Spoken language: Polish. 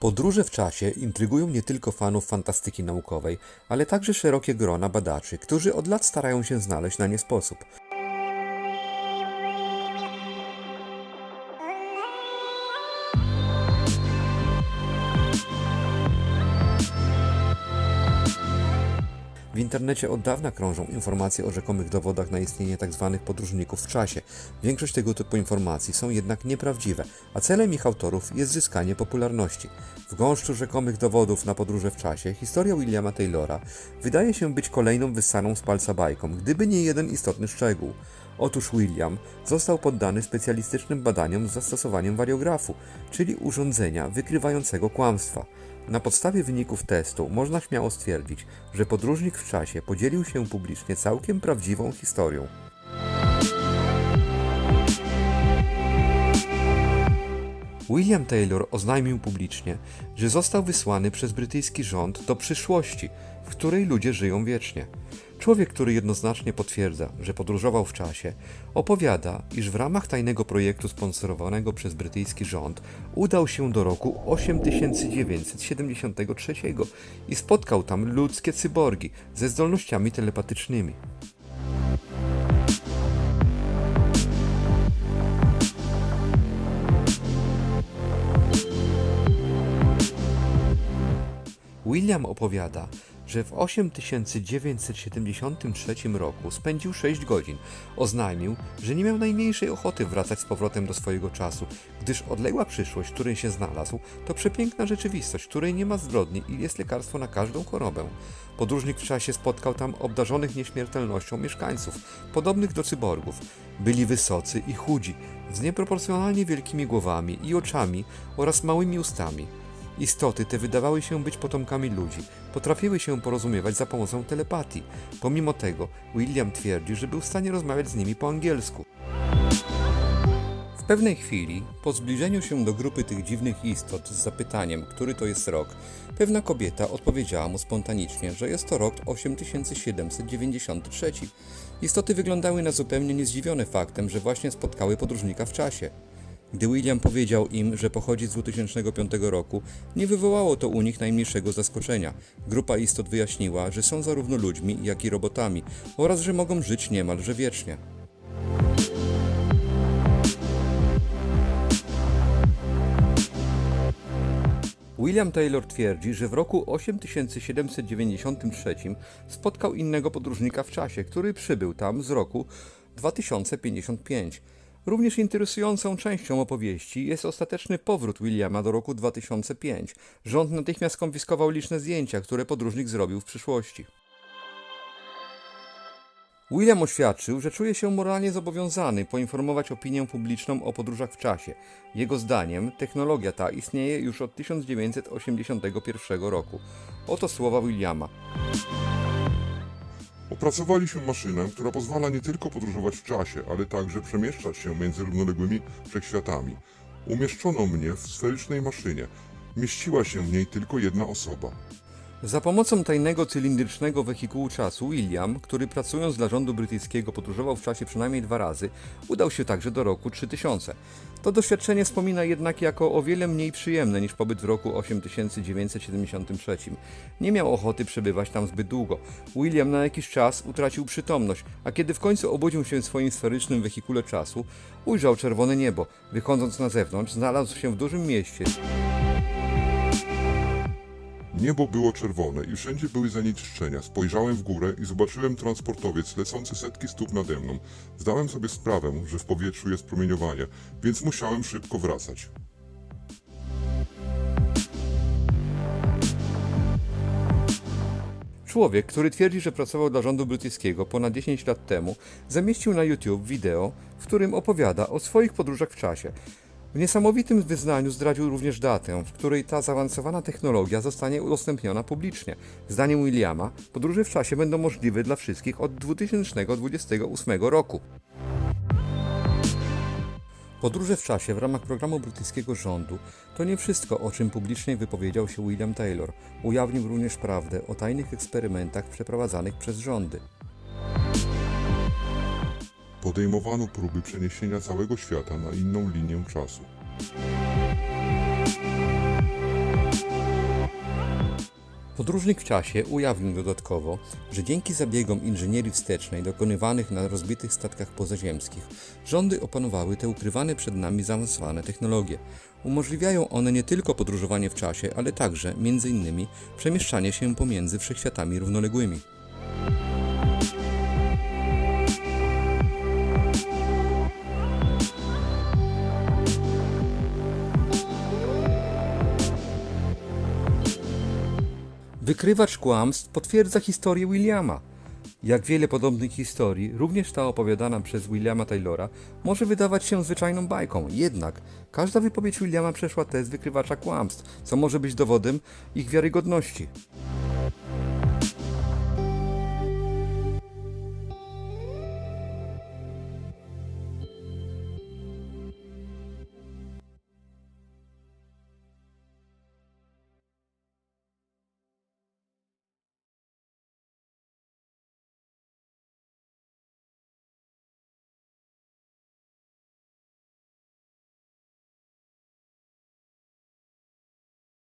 Podróże w czasie intrygują nie tylko fanów fantastyki naukowej, ale także szerokie grona badaczy, którzy od lat starają się znaleźć na nie sposób. Internecie od dawna krążą informacje o rzekomych dowodach na istnienie tzw. podróżników w czasie. Większość tego typu informacji są jednak nieprawdziwe, a celem ich autorów jest zyskanie popularności. W gąszczu rzekomych dowodów na podróże w czasie historia Williama Taylora wydaje się być kolejną wyssaną z palca bajką, gdyby nie jeden istotny szczegół. Otóż William został poddany specjalistycznym badaniom z zastosowaniem wariografu, czyli urządzenia wykrywającego kłamstwa. Na podstawie wyników testu można śmiało stwierdzić, że podróżnik w czasie podzielił się publicznie całkiem prawdziwą historią. William Taylor oznajmił publicznie, że został wysłany przez brytyjski rząd do przyszłości, w której ludzie żyją wiecznie. Człowiek, który jednoznacznie potwierdza, że podróżował w czasie, opowiada, iż w ramach tajnego projektu sponsorowanego przez brytyjski rząd udał się do roku 8973 i spotkał tam ludzkie cyborgi ze zdolnościami telepatycznymi. William opowiada, że w 8973 roku spędził 6 godzin. Oznajmił, że nie miał najmniejszej ochoty wracać z powrotem do swojego czasu, gdyż odległa przyszłość, w której się znalazł, to przepiękna rzeczywistość, w której nie ma zbrodni i jest lekarstwo na każdą chorobę. Podróżnik w czasie spotkał tam obdarzonych nieśmiertelnością mieszkańców, podobnych do cyborgów. Byli wysocy i chudzi, z nieproporcjonalnie wielkimi głowami i oczami oraz małymi ustami. Istoty te wydawały się być potomkami ludzi, potrafiły się porozumiewać za pomocą telepatii. Pomimo tego, William twierdzi, że był w stanie rozmawiać z nimi po angielsku. W pewnej chwili, po zbliżeniu się do grupy tych dziwnych istot z zapytaniem, który to jest rok, pewna kobieta odpowiedziała mu spontanicznie, że jest to rok 8793. Istoty wyglądały na zupełnie niezdziwione faktem, że właśnie spotkały podróżnika w czasie. Gdy William powiedział im, że pochodzi z 2005 roku, nie wywołało to u nich najmniejszego zaskoczenia. Grupa istot wyjaśniła, że są zarówno ludźmi, jak i robotami oraz że mogą żyć niemalże wiecznie. William Taylor twierdzi, że w roku 8793 spotkał innego podróżnika w czasie, który przybył tam z roku 2055. Również interesującą częścią opowieści jest ostateczny powrót Williama do roku 2005. Rząd natychmiast konfiskował liczne zdjęcia, które podróżnik zrobił w przyszłości. William oświadczył, że czuje się moralnie zobowiązany poinformować opinię publiczną o podróżach w czasie. Jego zdaniem technologia ta istnieje już od 1981 roku. Oto słowa Williama. Opracowaliśmy maszynę, która pozwala nie tylko podróżować w czasie, ale także przemieszczać się między równoległymi wszechświatami. Umieszczono mnie w sferycznej maszynie. Mieściła się w niej tylko jedna osoba. Za pomocą tajnego cylindrycznego wehikułu czasu William, który pracując dla rządu brytyjskiego podróżował w czasie przynajmniej dwa razy, udał się także do roku 3000. To doświadczenie wspomina jednak jako o wiele mniej przyjemne niż pobyt w roku 8973. Nie miał ochoty przebywać tam zbyt długo. William na jakiś czas utracił przytomność, a kiedy w końcu obudził się w swoim sferycznym wehikule czasu, ujrzał czerwone niebo. Wychodząc na zewnątrz, znalazł się w dużym mieście. Niebo było czerwone i wszędzie były zanieczyszczenia. Spojrzałem w górę i zobaczyłem transportowiec lecący setki stóp nade mną. Zdałem sobie sprawę, że w powietrzu jest promieniowanie, więc musiałem szybko wracać. Człowiek, który twierdzi, że pracował dla rządu brytyjskiego ponad 10 lat temu, zamieścił na YouTube wideo, w którym opowiada o swoich podróżach w czasie. W niesamowitym wyznaniu zdradził również datę, w której ta zaawansowana technologia zostanie udostępniona publicznie. Zdaniem Williama, podróże w czasie będą możliwe dla wszystkich od 2028 roku. Podróże w czasie w ramach programu brytyjskiego rządu to nie wszystko, o czym publicznie wypowiedział się William Taylor. Ujawnił również prawdę o tajnych eksperymentach przeprowadzanych przez rządy. Podejmowano próby przeniesienia całego świata na inną linię czasu. Podróżnik w czasie ujawnił dodatkowo, że dzięki zabiegom inżynierii wstecznej dokonywanych na rozbitych statkach pozaziemskich, rządy opanowały te ukrywane przed nami zaawansowane technologie. Umożliwiają one nie tylko podróżowanie w czasie, ale także, między innymi, przemieszczanie się pomiędzy wszechświatami równoległymi. Wykrywacz kłamstw potwierdza historię Williama. Jak wiele podobnych historii, również ta opowiadana przez Williama Taylora może wydawać się zwyczajną bajką, jednak każda wypowiedź Williama przeszła test wykrywacza kłamstw, co może być dowodem ich wiarygodności.